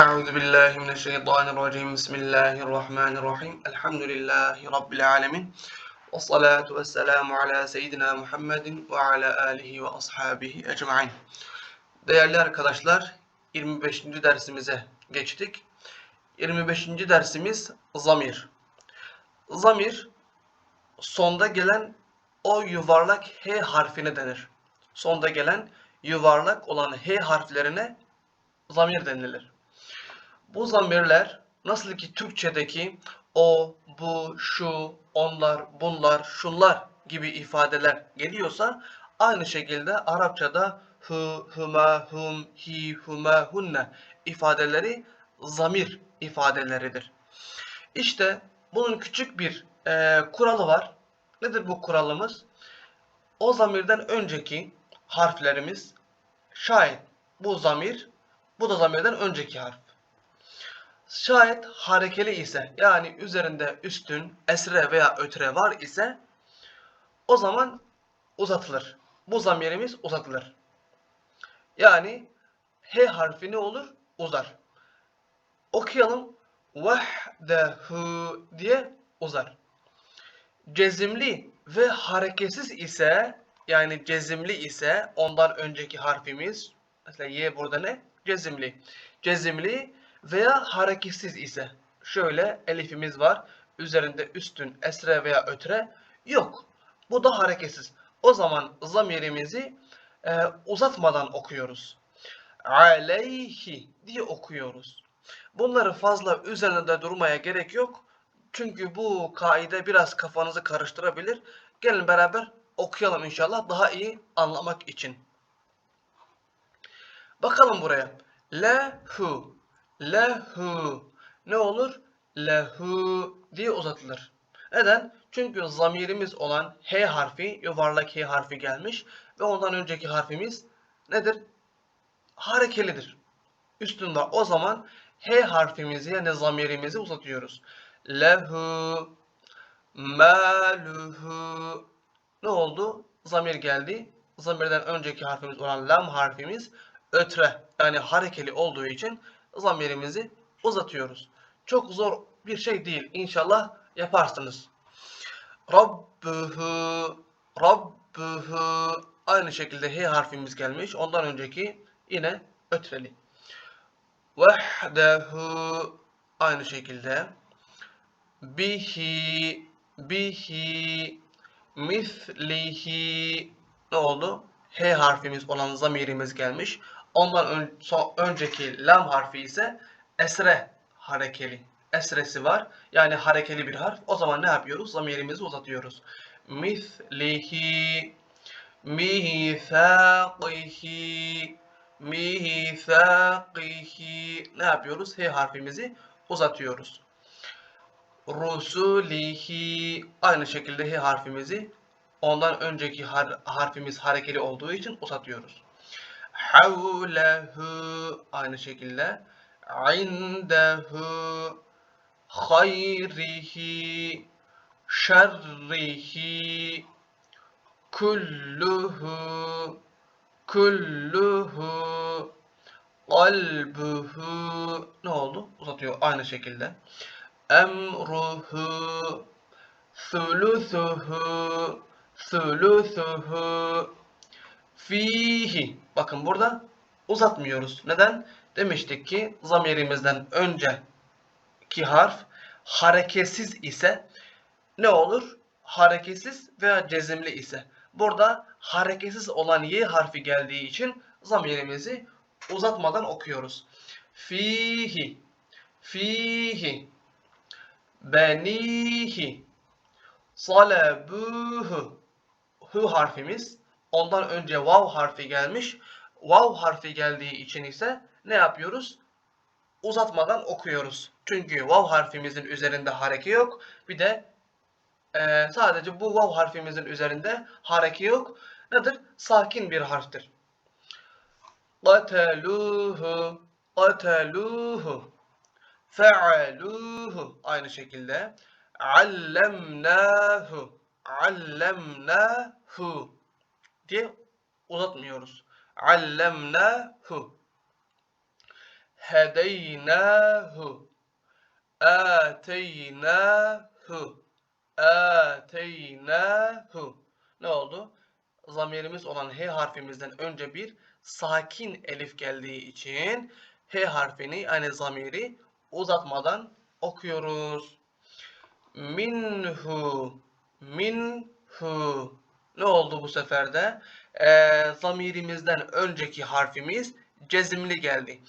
أعوذ بالله من الشيطان الرجيم بسم الله الرحمن الرحيم الحمد لله رب العالمين والصلاة والسلام على سيدنا Muhammed ve ala alihi ve ashabihi ecmaîn. Değerli arkadaşlar, 25. dersimize geçtik. 25. dersimiz zamir. Zamir sonda gelen o yuvarlak H harfine denir. Sonda gelen yuvarlak olan H harflerine zamir denilir. Bu zamirler nasıl ki Türkçedeki o, bu, şu, onlar, bunlar, şunlar gibi ifadeler geliyorsa aynı şekilde Arapçada hu, huma, hum, hi, huma, hunne ifadeleri zamir ifadeleridir. İşte bunun küçük bir e, kuralı var. Nedir bu kuralımız? O zamirden önceki harflerimiz şayet bu zamir, bu da zamirden önceki harf. Şayet harekeli ise yani üzerinde üstün, esre veya ötre var ise o zaman uzatılır. Bu zamirimiz uzatılır. Yani H harfi ne olur? Uzar. Okuyalım. Vehdehu diye uzar. Cezimli ve hareketsiz ise yani cezimli ise ondan önceki harfimiz mesela Y burada ne? Cezimli. Cezimli veya hareketsiz ise şöyle elifimiz var. Üzerinde üstün, esre veya ötre yok. Bu da hareketsiz. O zaman zamirimizi e, uzatmadan okuyoruz. Aleyhi diye okuyoruz. Bunları fazla üzerinde durmaya gerek yok. Çünkü bu kaide biraz kafanızı karıştırabilir. Gelin beraber okuyalım inşallah daha iyi anlamak için. Bakalım buraya. Lehu. Lehu. Ne olur? Lehu diye uzatılır. Neden? Çünkü zamirimiz olan H harfi, yuvarlak H harfi gelmiş ve ondan önceki harfimiz nedir? Harekelidir. Üstün var. O zaman H harfimizi yani zamirimizi uzatıyoruz. Lehu maluhu ne oldu? Zamir geldi. Zamirden önceki harfimiz olan lam harfimiz ötre yani harekeli olduğu için zamirimizi uzatıyoruz. Çok zor bir şey değil. İnşallah yaparsınız. Rabbuhu Rabbuhu aynı şekilde H harfimiz gelmiş. Ondan önceki yine ötreli. Vahdehu aynı şekilde bihi bihi mislihi ne oldu? H harfimiz olan zamirimiz gelmiş. Ondan ön, son, önceki lam harfi ise esre harekeli. Esresi var. Yani harekeli bir harf. O zaman ne yapıyoruz? Zamirimizi uzatıyoruz. Mislihi mithaqihi mithaqihi ne yapıyoruz? H harfimizi uzatıyoruz. Rusulihi aynı şekilde H harfimizi ondan önceki har harfimiz harekeli olduğu için uzatıyoruz. Havlehu aynı şekilde indehu hayrihi şerrihi kulluhu kulluhu kalbuhu ne oldu? Uzatıyor aynı şekilde. Emruhu sulusuhu sulusuhu fihi. Bakın burada uzatmıyoruz. Neden? Demiştik ki zamirimizden önceki harf hareketsiz ise ne olur? Hareketsiz veya cezimli ise. Burada hareketsiz olan y harfi geldiği için zamirimizi uzatmadan okuyoruz. Fihi fihi benihi salabuhu hu harfimiz ondan önce vav harfi gelmiş. Vav harfi geldiği için ise ne yapıyoruz? Uzatmadan okuyoruz. Çünkü vav harfimizin üzerinde hareke yok. Bir de e, sadece bu vav harfimizin üzerinde hareke yok. Nedir? Sakin bir harftir. Qataluhu qataluhu fe'aluhu aynı şekilde allemnahu allemnahu diye uzatmıyoruz. Allemnahu hedeynahu ateynahu ateynahu ne oldu? Zamirimiz olan H harfimizden önce bir sakin elif geldiği için H harfini yani zamiri uzatmadan okuyoruz. Minhu minhu ne oldu bu sefer de? Ee, zamirimizden önceki harfimiz cezimli geldi.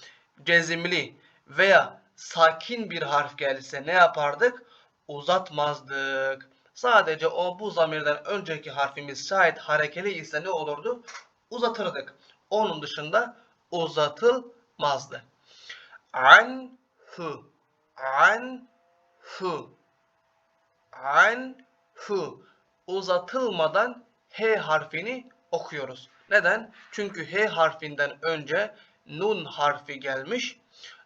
Cezimli veya sakin bir harf gelse ne yapardık? Uzatmazdık. Sadece o bu zamirden önceki harfimiz şayet harekeli ise ne olurdu? Uzatırdık. Onun dışında uzatılmazdı. Anhu anhu anhu uzatılmadan H harfini okuyoruz. Neden? Çünkü H harfinden önce nun harfi gelmiş.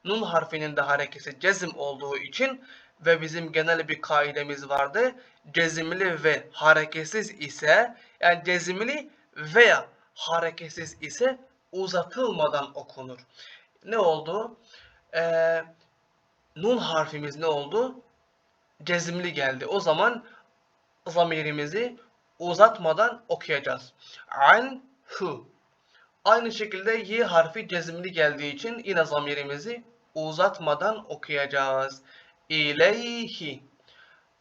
Nun harfinin de harekesi cezim olduğu için ve bizim genel bir kaidemiz vardı. Cezimli ve hareketsiz ise yani cezimli veya hareketsiz ise uzatılmadan okunur. Ne oldu? Ee, nun harfimiz ne oldu? Cezimli geldi. O zaman zamirimizi uzatmadan okuyacağız. An hu. Aynı şekilde y harfi cezimli geldiği için yine zamirimizi uzatmadan okuyacağız. İleyhi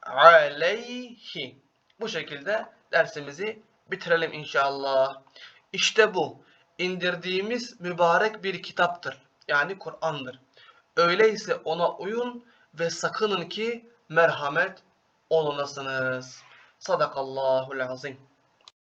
aleyhi. Bu şekilde dersimizi bitirelim inşallah. İşte bu indirdiğimiz mübarek bir kitaptır. Yani Kur'an'dır. Öyleyse ona uyun ve sakının ki merhamet olunasınız. صدق الله العظيم.